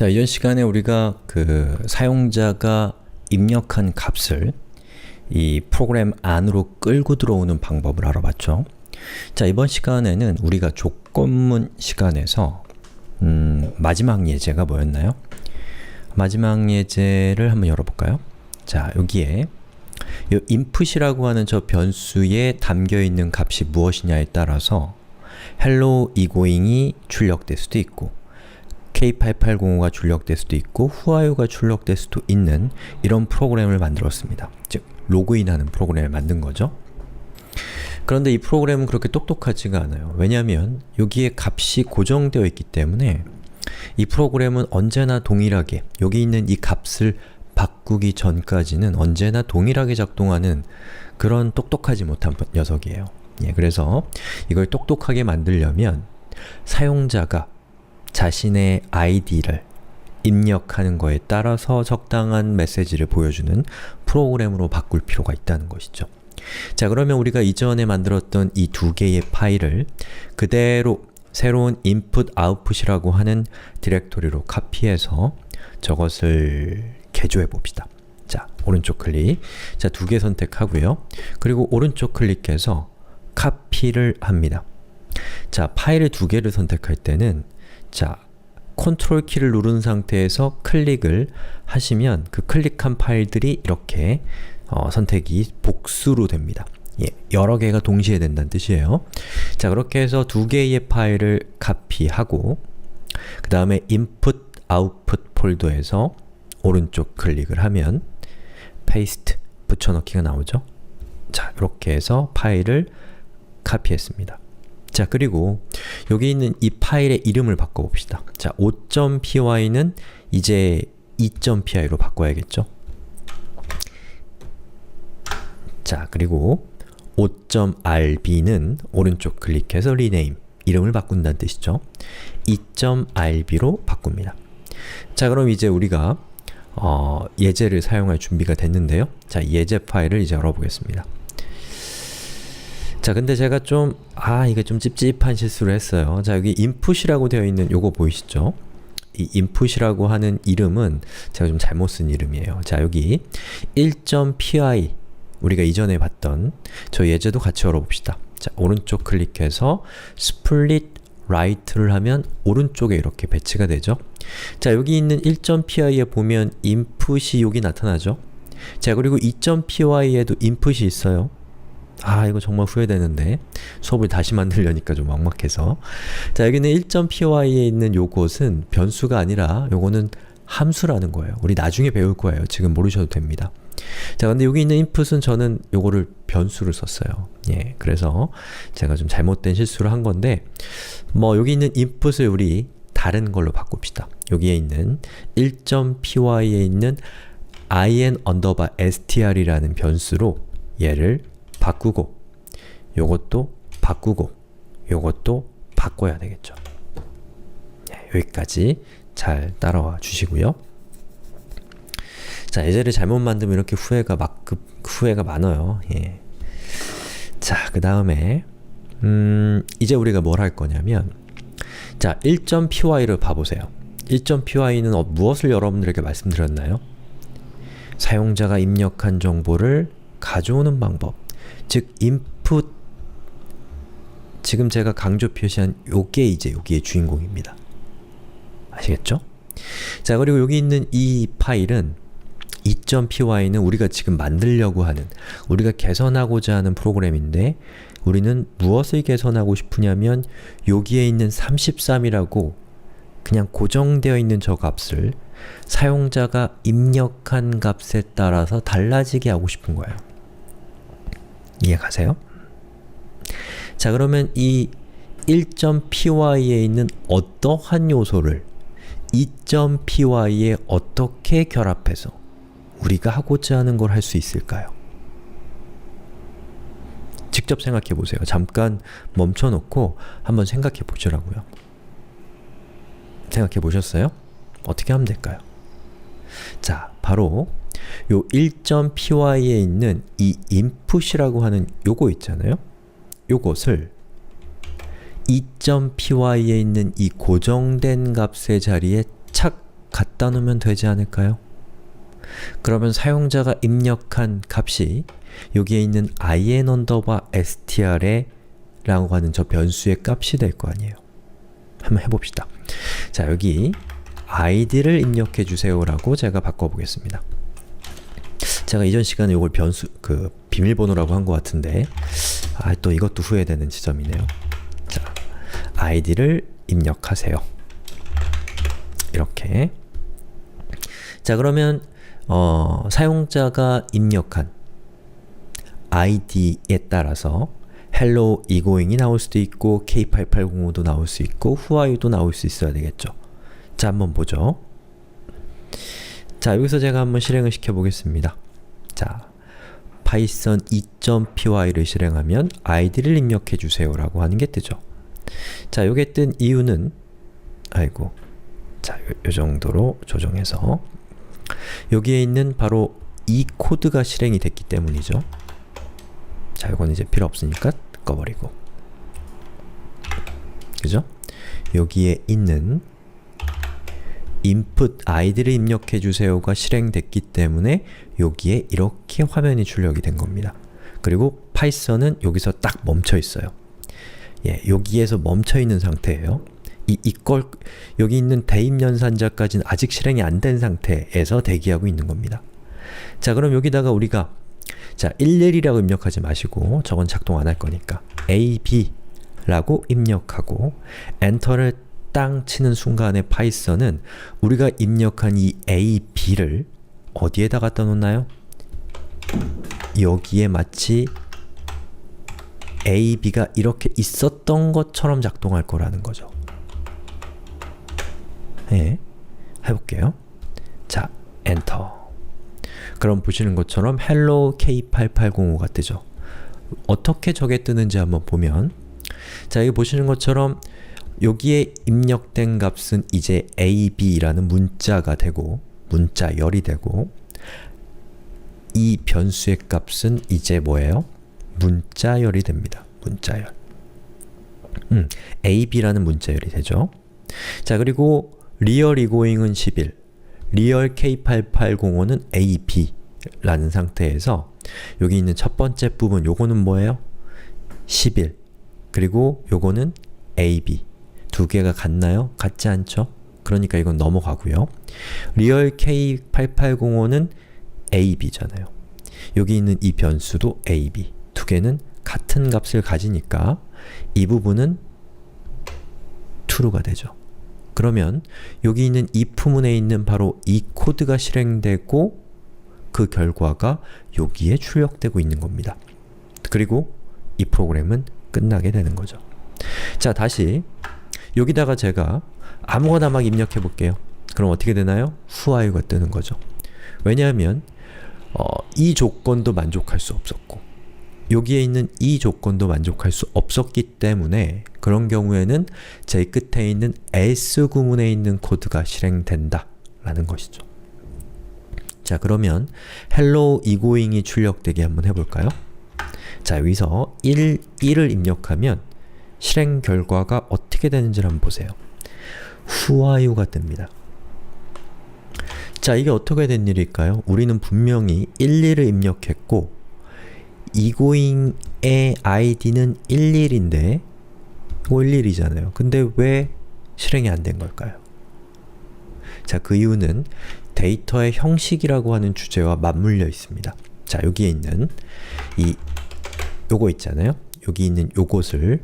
자, 이전 시간에 우리가 그 사용자가 입력한 값을 이 프로그램 안으로 끌고 들어오는 방법을 알아봤죠. 자, 이번 시간에는 우리가 조건문 시간에서 음, 마지막 예제가 뭐였나요? 마지막 예제를 한번 열어볼까요? 자, 여기에 이 input이라고 하는 저 변수에 담겨있는 값이 무엇이냐에 따라서 hello egoing이 출력될 수도 있고 K8805가 출력될 수도 있고 후아유가 출력될 수도 있는 이런 프로그램을 만들었습니다. 즉, 로그인하는 프로그램을 만든 거죠. 그런데 이 프로그램은 그렇게 똑똑하지가 않아요. 왜냐하면 여기에 값이 고정되어 있기 때문에 이 프로그램은 언제나 동일하게 여기 있는 이 값을 바꾸기 전까지는 언제나 동일하게 작동하는 그런 똑똑하지 못한 녀석이에요. 예, 그래서 이걸 똑똑하게 만들려면 사용자가 자신의 아이디를 입력하는 거에 따라서 적당한 메시지를 보여주는 프로그램으로 바꿀 필요가 있다는 것이죠. 자 그러면 우리가 이전에 만들었던 이 두 개의 파일을 그대로 새로운 input, output이라고 하는 디렉토리로 카피해서 저것을 개조해 봅시다. 자, 오른쪽 클릭. 자, 두 개 선택하고요. 그리고 오른쪽 클릭해서 카피를 합니다. 자, 파일을 두 개를 선택할 때는 자, 컨트롤 키를 누른 상태에서 클릭을 하시면 그 클릭한 파일들이 이렇게 어, 선택이 복수로 됩니다. 예, 여러 개가 동시에 된다는 뜻이에요. 자, 그렇게 해서 두 개의 파일을 카피하고 그 다음에 input, output 폴더에서 오른쪽 클릭을 하면 paste, 붙여넣기가 나오죠. 자, 이렇게 해서 파일을 카피했습니다. 자, 그리고 여기 있는 이 파일의 이름을 바꿔봅시다. 자, 5.py는 이제 2.py로 바꿔야겠죠? 자, 그리고 5.rb는 오른쪽 클릭해서 rename, 이름을 바꾼다는 뜻이죠. 2.rb로 바꿉니다. 자, 그럼 이제 우리가 어, 예제를 사용할 준비가 됐는데요. 자, 예제 파일을 이제 열어보겠습니다. 자, 근데 제가 좀, 아, 이게 좀 찝찝한 실수를 했어요. 자, 여기 input이라고 되어 있는 요거 보이시죠? 이 input이라고 하는 이름은 제가 좀 잘못 쓴 이름이에요. 자, 여기 1.py 우리가 이전에 봤던 저 예제도 같이 열어봅시다. 자, 오른쪽 클릭해서 split right를 하면 오른쪽에 이렇게 배치가 되죠. 자, 여기 있는 1.py에 보면 input이 여기 나타나죠. 자, 그리고 2.py에도 input이 있어요. 아 이거 정말 후회되는데. 수업을 다시 만들려니까 좀 막막해서. 자 여기는 1.py에 있는 요것은 변수가 아니라 요거는 함수라는 거예요. 우리 나중에 배울 거예요. 지금 모르셔도 됩니다. 자 근데 여기 있는 input은 저는 요거를 변수를 썼어요. 예 그래서 제가 좀 잘못된 실수를 한 건데 뭐 여기 있는 input을 우리 다른 걸로 바꿉시다. 여기에 있는 1.py에 있는 in underbar str이라는 변수로 얘를 바꾸고 요것도 바꾸고 요것도 바꿔야 되겠죠. 네, 여기까지 잘 따라와 주시고요. 자, 예제를 잘못 만들면 이렇게 후회가 막 후회가 많아요. 예. 자, 그 다음에 음, 이제 우리가 뭘 할 거냐면 자, 1.py를 봐보세요. 1.py는 어, 무엇을 여러분들에게 말씀드렸나요? 사용자가 입력한 정보를 가져오는 방법. 즉 input 지금 제가 강조 표시한 요게 이제 여기의 주인공입니다. 아시겠죠? 자 그리고 여기 있는 이 파일은 2.py는 우리가 지금 만들려고 하는 우리가 개선하고자 하는 프로그램인데 우리는 무엇을 개선하고 싶으냐면 여기에 있는 33이라고 그냥 고정되어 있는 저 값을 사용자가 입력한 값에 따라서 달라지게 하고 싶은 거예요. 이해가세요? 자 그러면 이 1.py에 있는 어떠한 요소를 2.py에 어떻게 결합해서 우리가 하고자 하는 걸 할 수 있을까요? 직접 생각해 보세요. 잠깐 멈춰 놓고 한번 생각해 보시라고요. 생각해 보셨어요? 어떻게 하면 될까요? 자, 바로 요 1.py에 있는 이 input이라고 하는 요거 있잖아요. 요것을 2.py에 있는 이 고정된 값의 자리에 착 갖다 놓으면 되지 않을까요? 그러면 사용자가 입력한 값이 여기에 있는 in 언더바 str에 라고 하는 저 변수의 값이 될 거 아니에요. 한번 해봅시다. 자, 여기 id를 입력해 주세요 라고 제가 바꿔보겠습니다. 제가 이전 시간에 이걸 변수, 그, 비밀번호라고 한 것 같은데 아, 또 이것도 후회되는 지점이네요. 자, id를 입력하세요. 이렇게 자, 그러면 어, 사용자가 입력한 id에 따라서 hello egoing이 나올 수도 있고 k8805도 나올 수 있고 who are you도 나올 수 있어야 되겠죠. 자, 한번 보죠. 자, 여기서 제가 한번 실행을 시켜 보겠습니다. 자, python 2.py를 실행하면 id를 입력해 주세요 라고 하는 게 뜨죠. 자, 요게 뜬 이유는 아이고 자, 요, 요 정도로 조정해서 여기에 있는 바로 이 코드가 실행이 됐기 때문이죠. 자, 이건 이제 필요 없으니까 꺼버리고 그죠? 여기에 있는 input id를 입력해 주세요가 실행됐기 때문에 여기에 이렇게 화면이 출력이 된 겁니다. 그리고 파이썬은 여기서 딱 멈춰 있어요. 예, 여기에서 멈춰 있는 상태예요. 이, 이걸 여기 있는 대입 연산자까지는 아직 실행이 안 된 상태에서 대기하고 있는 겁니다. 자, 그럼 여기다가 우리가 자, 11이라고 입력하지 마시고 저건 작동 안 할 거니까 ab 라고 입력하고 엔터를 땅 치는 순간에 파이썬은 우리가 입력한 이 a, b를 어디에다 갖다 놓나요? 여기에 마치 a, b가 이렇게 있었던 것처럼 작동할 거라는 거죠. 네, 해볼게요. 자, 엔터. 그럼 보시는 것처럼 hello k8805가 뜨죠. 어떻게 저게 뜨는지 한번 보면 자, 여기 보시는 것처럼 여기에 입력된 값은 이제 ab라는 문자가 되고 문자열이 되고 이 변수의 값은 이제 뭐예요? 문자열이 됩니다. 문자열. 음, ab라는 문자열이 되죠. 자, 그리고 리얼 이고잉은 11, 리얼 k8805는 ab라는 상태에서 여기 있는 첫 번째 부분 요거는 뭐예요? 11 그리고 요거는 ab 두 개가 같나요? 같지 않죠? 그러니까 이건 넘어가고요. 리얼 k8805는 ab잖아요. 여기 있는 이 변수도 ab 두 개는 같은 값을 가지니까 이 부분은 true가 되죠. 그러면 여기 있는 if문에 있는 바로 이 코드가 실행되고 그 결과가 여기에 출력되고 있는 겁니다. 그리고 이 프로그램은 끝나게 되는 거죠. 자, 다시 여기다가 제가 아무거나 막 입력해 볼게요. 그럼 어떻게 되나요? 후아유가 뜨는 거죠. 왜냐하면 어, 이 조건도 만족할 수 없었고 여기에 있는 이 조건도 만족할 수 없었기 때문에 그런 경우에는 제 끝에 있는 else 구문에 있는 코드가 실행된다 라는 것이죠. 자 그러면 hello egoing이 출력되게 한번 해볼까요? 자 여기서 1, 1을 입력하면 실행 결과가 어떻게 되는지를 한번 보세요. you가 뜹니다. 자 이게 어떻게 된 일일까요? 우리는 분명히 1, 2를 입력했고 egoing의 id는 11인데 이거 11이잖아요. 근데 왜 실행이 안 된 걸까요? 자, 그 이유는 데이터의 형식이라고 하는 주제와 맞물려 있습니다. 자, 여기에 있는 이 요거 있잖아요. 여기 있는 요것을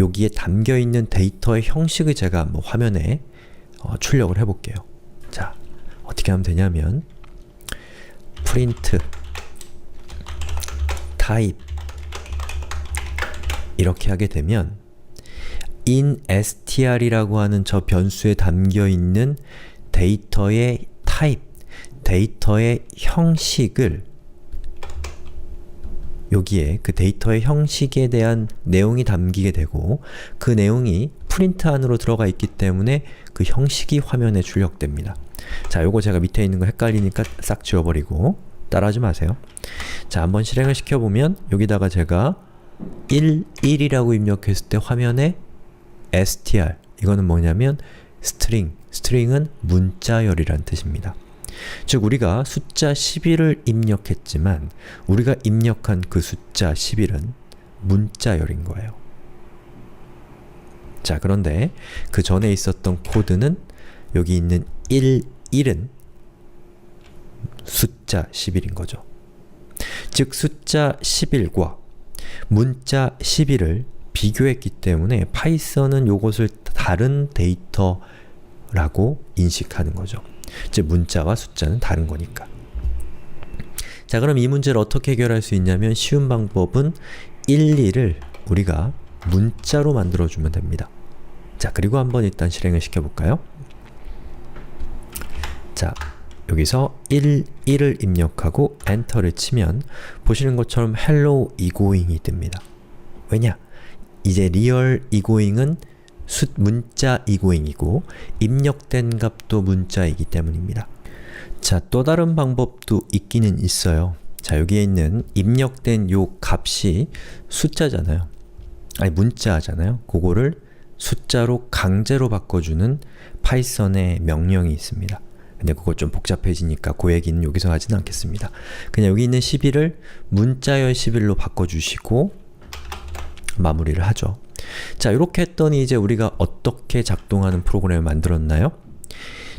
여기에 담겨 있는 데이터의 형식을 제가 한번 화면에 어, 출력을 해볼게요. 자, 어떻게 하면 되냐면 print type 이렇게 하게 되면 in str이라고 하는 저 변수에 담겨 있는 데이터의 type, 데이터의 형식을 여기에 그 데이터의 형식에 대한 내용이 담기게 되고 그 내용이 프린트 안으로 들어가 있기 때문에 그 형식이 화면에 출력됩니다. 자, 요거 제가 밑에 있는 거 헷갈리니까 싹 지워버리고 따라하지 마세요. 자, 한번 실행을 시켜보면 여기다가 제가 1, 1이라고 입력했을 때 화면에 str 이거는 뭐냐면 string, string은 문자열이란 뜻입니다. 즉 우리가 숫자 11을 입력했지만 우리가 입력한 그 숫자 11은 문자열인 거예요. 자 그런데 그 전에 있었던 코드는 여기 있는 1, 1은 숫자 11인 거죠. 즉 숫자 11과 문자 11을 비교했기 때문에 파이썬은 이것을 다른 데이터라고 인식하는 거죠. 즉 문자와 숫자는 다른 거니까. 자 그럼 이 문제를 어떻게 해결할 수 있냐면 쉬운 방법은 1, 2를 우리가 문자로 만들어주면 됩니다. 자 그리고 한번 일단 실행을 시켜볼까요? 자 여기서 1, 1을 입력하고 엔터를 치면 보시는 것처럼 hello egoing이 뜹니다. 왜냐? 이제 리얼 egoing은 숫 문자 egoing이고 입력된 값도 문자이기 때문입니다. 자, 또 다른 방법도 있기는 있어요. 자, 여기에 있는 입력된 요 값이 숫자잖아요. 아니 문자잖아요. 그거를 숫자로 강제로 바꿔주는 파이썬의 명령이 있습니다. 근데 그거 좀 복잡해지니까 그 얘기는 여기서 하지는 않겠습니다. 그냥 여기 있는 11을 문자열 11로 바꿔주시고 마무리를 하죠. 자 이렇게 했더니 이제 우리가 어떻게 작동하는 프로그램을 만들었나요?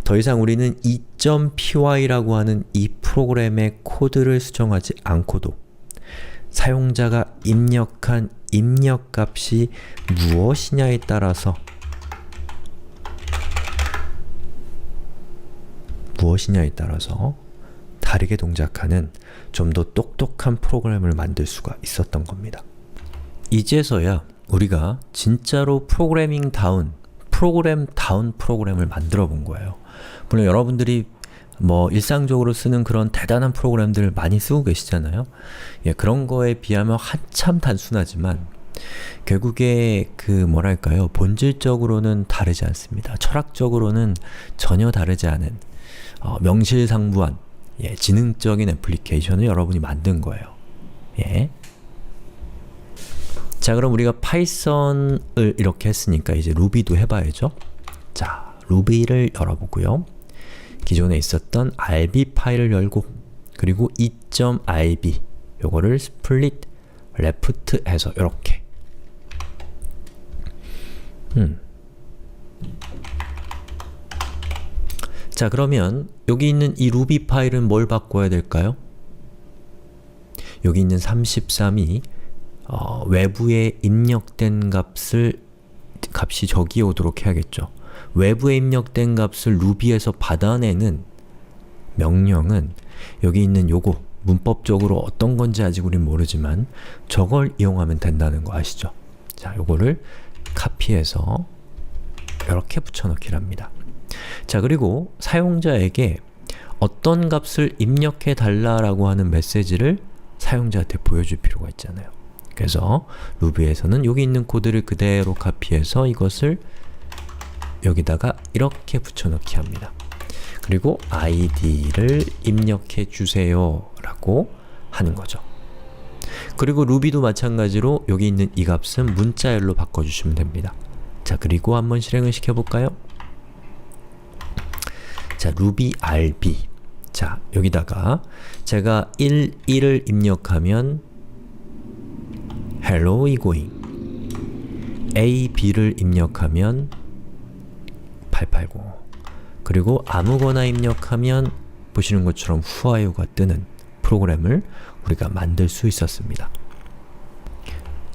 더 이상 우리는 2.py라고 하는 이 프로그램의 코드를 수정하지 않고도 사용자가 입력한 입력값이 무엇이냐에 따라서 무엇이냐에 따라서 다르게 동작하는 좀 더 똑똑한 프로그램을 만들 수가 있었던 겁니다. 이제서야 우리가 진짜로 프로그래밍 다운, 프로그램 다운 프로그램을 만들어 본 거예요. 물론 여러분들이 뭐 일상적으로 쓰는 그런 대단한 프로그램들을 많이 쓰고 계시잖아요. 예, 그런 거에 비하면 한참 단순하지만 결국에 그 뭐랄까요 본질적으로는 다르지 않습니다. 철학적으로는 전혀 다르지 않은 어, 명실상부한 예, 지능적인 애플리케이션을 여러분이 만든 거예요. 예. 자 그럼 우리가 파이썬을 이렇게 했으니까 이제 루비도 해봐야죠. 자 루비를 열어보고요. 기존에 있었던 rb 파일을 열고 그리고 2.rb 요거를 스플릿 레프트 해서 이렇게 음. 자 그러면 여기 있는 이 루비 파일은 뭘 바꿔야 될까요? 여기 있는 33이 어, 외부에 입력된 값을 값이 저기에 오도록 해야겠죠. 외부에 입력된 값을 루비에서 받아내는 명령은 여기 있는 요거 문법적으로 어떤 건지 아직 우린 모르지만 저걸 이용하면 된다는 거 아시죠? 자, 요거를 카피해서 이렇게 붙여넣기랍니다. 자, 그리고 사용자에게 어떤 값을 입력해 달라라고 하는 메시지를 사용자한테 보여줄 필요가 있잖아요. 그래서 루비에서는 여기 있는 코드를 그대로 카피해서 이것을 여기다가 이렇게 붙여넣기 합니다. 그리고 id를 입력해 주세요 라고 하는 거죠. 그리고 루비도 마찬가지로 여기 있는 이 값은 문자열로 바꿔주시면 됩니다. 자 그리고 한번 실행을 시켜볼까요? 자 루비 rb 자 여기다가 제가 1, 1을 입력하면 hello egoing a, b를 입력하면 880 그리고 아무거나 입력하면 보시는 것처럼 후아유가 뜨는 프로그램을 우리가 만들 수 있었습니다.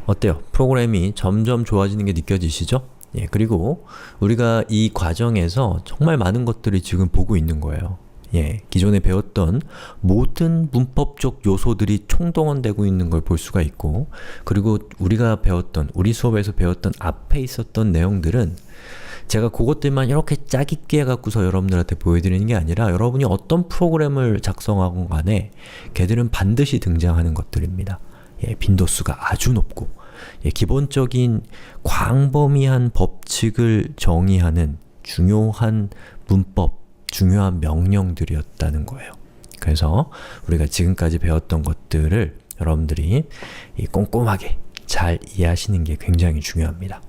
어때요? 프로그램이 점점 좋아지는 게 느껴지시죠? 예, 그리고 우리가 이 과정에서 정말 많은 것들을 지금 보고 있는 거예요. 예, 기존에 배웠던 모든 문법적 요소들이 총동원되고 있는 걸 볼 수가 있고 그리고 우리가 배웠던, 우리 수업에서 배웠던 앞에 있었던 내용들은 제가 그것들만 이렇게 짜깁기 해갖고서 여러분들한테 보여드리는 게 아니라 여러분이 어떤 프로그램을 작성하건 간에 걔들은 반드시 등장하는 것들입니다. 예, 빈도수가 아주 높고 예, 기본적인 광범위한 법칙을 정의하는 중요한 문법, 중요한 명령들이었다는 거예요. 그래서 우리가 지금까지 배웠던 것들을 여러분들이 꼼꼼하게 잘 이해하시는 게 굉장히 중요합니다.